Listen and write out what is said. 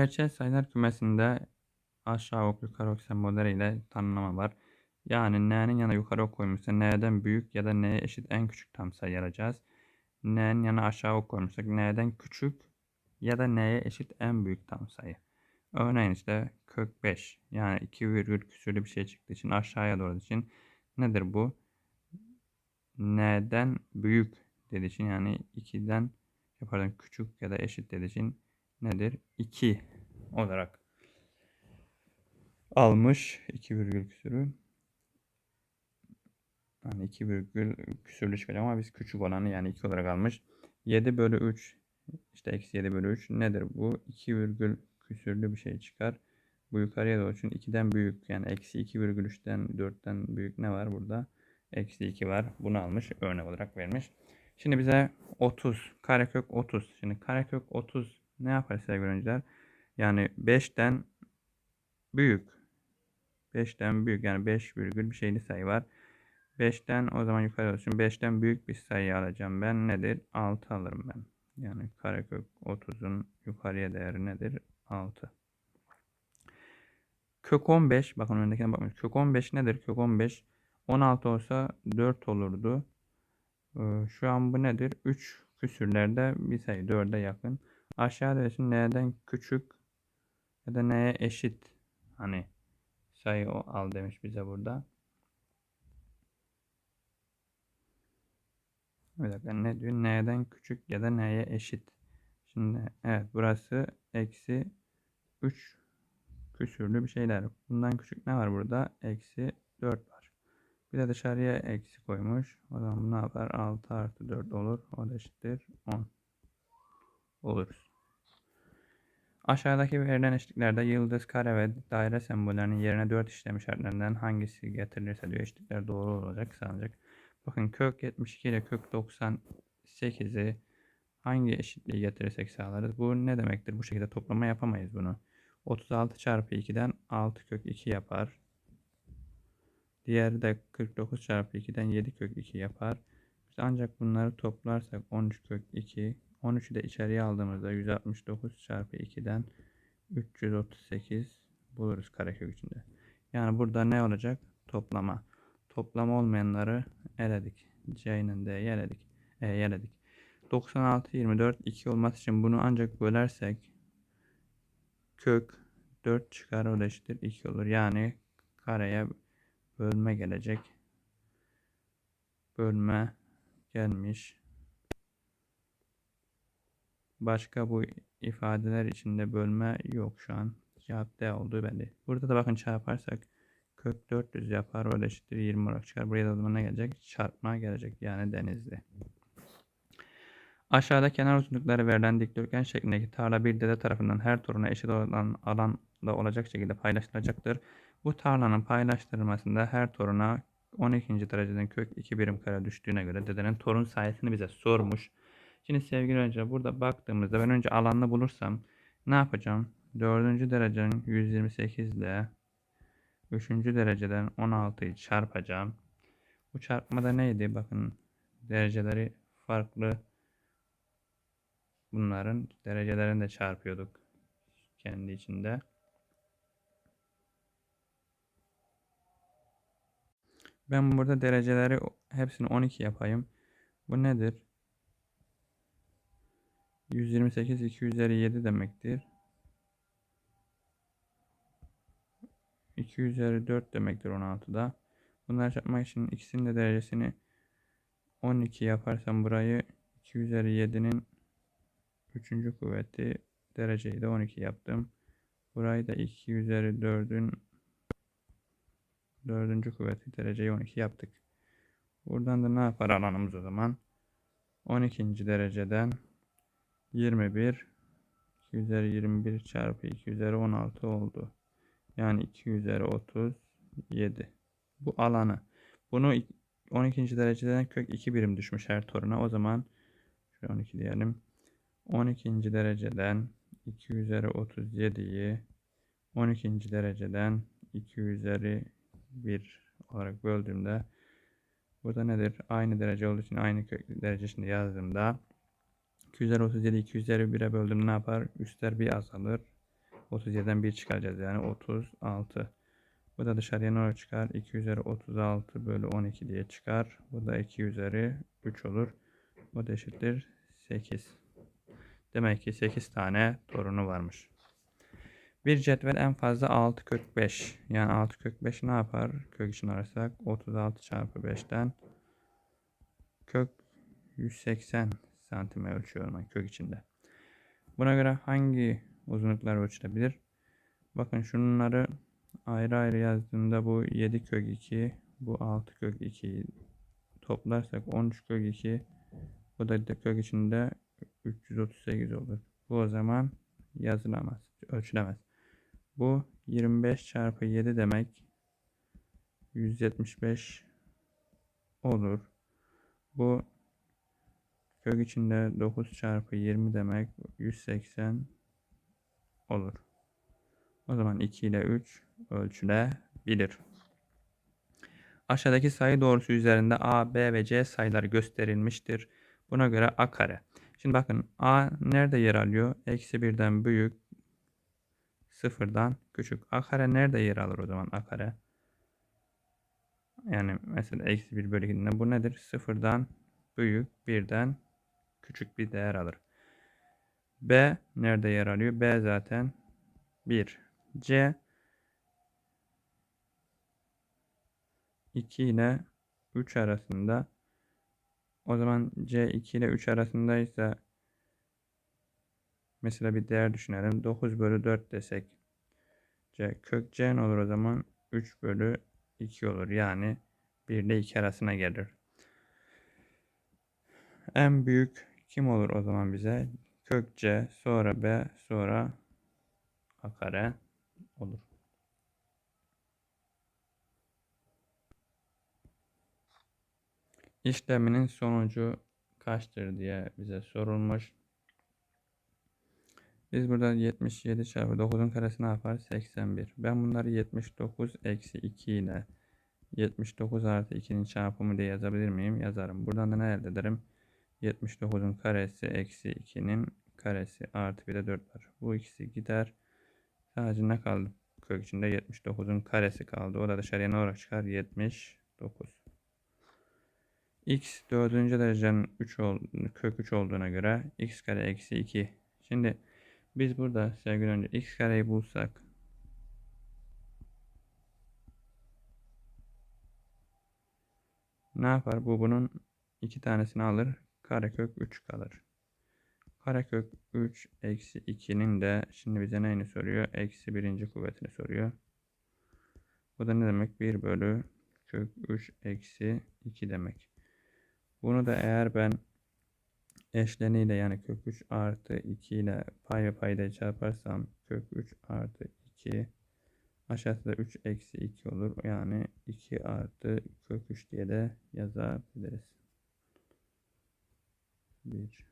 Gerçel sayılar kümesinde aşağı ok yukarı ok sembolleriyle tanımlama var. Yani n'nin yanına yukarı ok koymuşsa n'den büyük ya da n'ye eşit en küçük tam sayı alacağız. n'nin yanına aşağı ok koymuşsak n'den küçük ya da n'ye eşit en büyük tam sayı. Örneğin işte kök 5 yani 2 virgül küsürlü bir şey çıktığı için aşağıya doğru için nedir bu? n'den büyük dediği için yani 2'den pardon küçük ya da eşit dediği için nedir? 2 olarak almış 2 virgül küsürü. Yani 2 virgül küsürlü çıkacak ama biz küçük olanı yani 2 olarak almış. 7 bölü 3 işte eksi 7 bölü 3 nedir bu? 2 virgül küsürlü bir şey çıkar. Bu yukarıya doğru çünkü 2'den büyük yani eksi 2 virgül 3'ten 4'ten büyük ne var burada? Eksi 2 var. Bunu almış örnek olarak vermiş. Şimdi bize 30 karekök 30. Şimdi karekök 30 ne yapar sevgili öğrenciler? Yani 5'ten büyük. 5'ten büyük yani 5 virgül bir şeyli sayı var. 5'ten o zaman yukarı olsun. 5'ten büyük bir sayı alacağım ben. Nedir? 6 alırım ben. Yani karekök 30'un yukarıya değeri nedir? 6. Kök 15. Bakın öndekine bakmış. Kök 15 nedir? Kök 15. 16 olsa 4 olurdu. Ee, şu an bu nedir? 3 küsürlerde bir sayı 4'e yakın. Aşağıda için n'den küçük ya da n'ye eşit hani sayı al demiş bize burada. Bir dakika ne diyor? N'den küçük ya da n'ye eşit. Şimdi evet burası eksi 3 küsürlü bir şeyler. Bundan küçük ne var burada? Eksi 4 var. Bir de dışarıya eksi koymuş. O zaman ne yapar? 6 artı 4 olur. O da eşittir 10 oluruz. Aşağıdaki verilen eşliklerde yıldız, kare ve daire sembollerinin yerine 4 işlem işaretlerinden hangisi getirilirse diyor eşlikler doğru olacak sağlanacak. Bakın kök 72 ile kök 98'i hangi eşitliği getirirsek sağlarız. Bu ne demektir? Bu şekilde toplama yapamayız bunu. 36 çarpı 2'den 6 kök 2 yapar. Diğeri de 49 çarpı 2'den 7 kök 2 yapar. Biz ancak bunları toplarsak 13 kök 2. 13'ü de içeriye aldığımızda 169 çarpı 2'den 338 buluruz karekök içinde. Yani burada ne olacak? Toplama. Toplama olmayanları eledik. C'nin de eledik. E, eledik. 96, 24, 2 olması için bunu ancak bölersek kök 4 çıkar o da eşittir 2 olur. Yani kareye bölme gelecek. Bölme gelmiş. Başka bu ifadeler içinde bölme yok şu an. Cevap D olduğu belli. Burada da bakın çarparsak kök 400 yapar. O da eşittir 20 olarak çıkar. Buraya da zaman ne gelecek? Çarpma gelecek. Yani denizli. Aşağıda kenar uzunlukları verilen dikdörtgen şeklindeki tarla bir dede tarafından her toruna eşit olan alanda olacak şekilde paylaşılacaktır. Bu tarlanın paylaştırılmasında her toruna 12. dereceden kök 2 birim kare düştüğüne göre dedenin torun sayısını bize sormuş. Şimdi sevgili öğrenciler burada baktığımızda ben önce alanını bulursam ne yapacağım? 4. derecenin 128 ile 3. dereceden 16'yı çarpacağım. Bu çarpmada neydi? Bakın dereceleri farklı. Bunların derecelerini de çarpıyorduk kendi içinde. Ben burada dereceleri hepsini 12 yapayım. Bu nedir? 128 2 üzeri 7 demektir. 2 üzeri 4 demektir 16'da. Bunları yapmak için ikisinin de derecesini 12 yaparsam burayı 2 üzeri 7'nin 3. kuvveti dereceyi de 12 yaptım. Burayı da 2 üzeri 4'ün 4. kuvveti dereceyi 12 yaptık. Buradan da ne yapar alanımız o zaman? 12. dereceden 21 2 üzeri 21 çarpı 2 üzeri 16 oldu. Yani 2 üzeri 37. Bu alanı. Bunu 12. dereceden kök 2 birim düşmüş her toruna. O zaman şöyle 12 diyelim. 12. dereceden 2 üzeri 37'yi 12. dereceden 2 üzeri 1 olarak böldüğümde burada nedir? Aynı derece olduğu için aynı kök derecesinde yazdığımda 2 üzeri 37 2 üzeri 1'e böldüm ne yapar? Üstler bir azalır. 37'den 1 çıkaracağız yani 36. Bu da dışarıya ne çıkar? 2 üzeri 36 bölü 12 diye çıkar. Bu da 2 üzeri 3 olur. Bu da eşittir 8. Demek ki 8 tane torunu varmış. Bir cetvel en fazla 6 kök 5. Yani 6 kök 5 ne yapar? Kök için ararsak 36 çarpı 5'ten kök 180 santime ölçüyorum ben kök içinde. Buna göre hangi uzunluklar ölçülebilir? Bakın şunları ayrı ayrı yazdığımda bu 7 kök 2, bu 6 kök 2 toplarsak 13 kök 2, bu da kök içinde 338 olur. Bu o zaman yazılamaz, ölçülemez. Bu 25 çarpı 7 demek 175 olur. Bu kök içinde 9 çarpı 20 demek 180 olur. O zaman 2 ile 3 ölçülebilir. Aşağıdaki sayı doğrusu üzerinde A, B ve C sayıları gösterilmiştir. Buna göre A kare. Şimdi bakın A nerede yer alıyor? Eksi birden büyük, sıfırdan küçük. A kare nerede yer alır o zaman A kare? Yani mesela eksi 1 bölü 2'den bu nedir? Sıfırdan büyük, birden küçük bir değer alır. B nerede yer alıyor? B zaten 1. C 2 ile 3 arasında. O zaman C 2 ile 3 arasındaysa mesela bir değer düşünelim. 9 bölü 4 desek. C kök C ne olur o zaman? 3 bölü 2 olur. Yani 1 ile 2 arasına gelir. En büyük kim olur o zaman bize? Kök C, sonra B, sonra A kare olur. İşleminin sonucu kaçtır diye bize sorulmuş. Biz burada 77 çarpı 9'un karesi ne yapar? 81. Ben bunları 79 eksi 2 ile 79 artı 2'nin çarpımı diye yazabilir miyim? Yazarım. Buradan da ne elde ederim? 79'un karesi eksi 2'nin karesi artı bir de 4 var. Bu ikisi gider. Sadece ne kaldı? Kök içinde 79'un karesi kaldı. O da dışarıya ne olarak çıkar? 79. x dördüncü derecenin 3 ol, kök 3 olduğuna göre x kare eksi 2. Şimdi biz burada sevgili önce x kareyi bulsak ne yapar? Bu bunun iki tanesini alır. Karekök 3 kalır. Karekök 3 eksi 2'nin de şimdi bize neyini soruyor? Eksi birinci kuvvetini soruyor. Bu da ne demek? 1 bölü kök 3 eksi 2 demek. Bunu da eğer ben eşleniyle yani kök 3 artı 2 ile pay ve payda çarparsam kök 3 artı 2 aşağıda da 3 eksi 2 olur. Yani 2 artı kök 3 diye de yazabiliriz. 1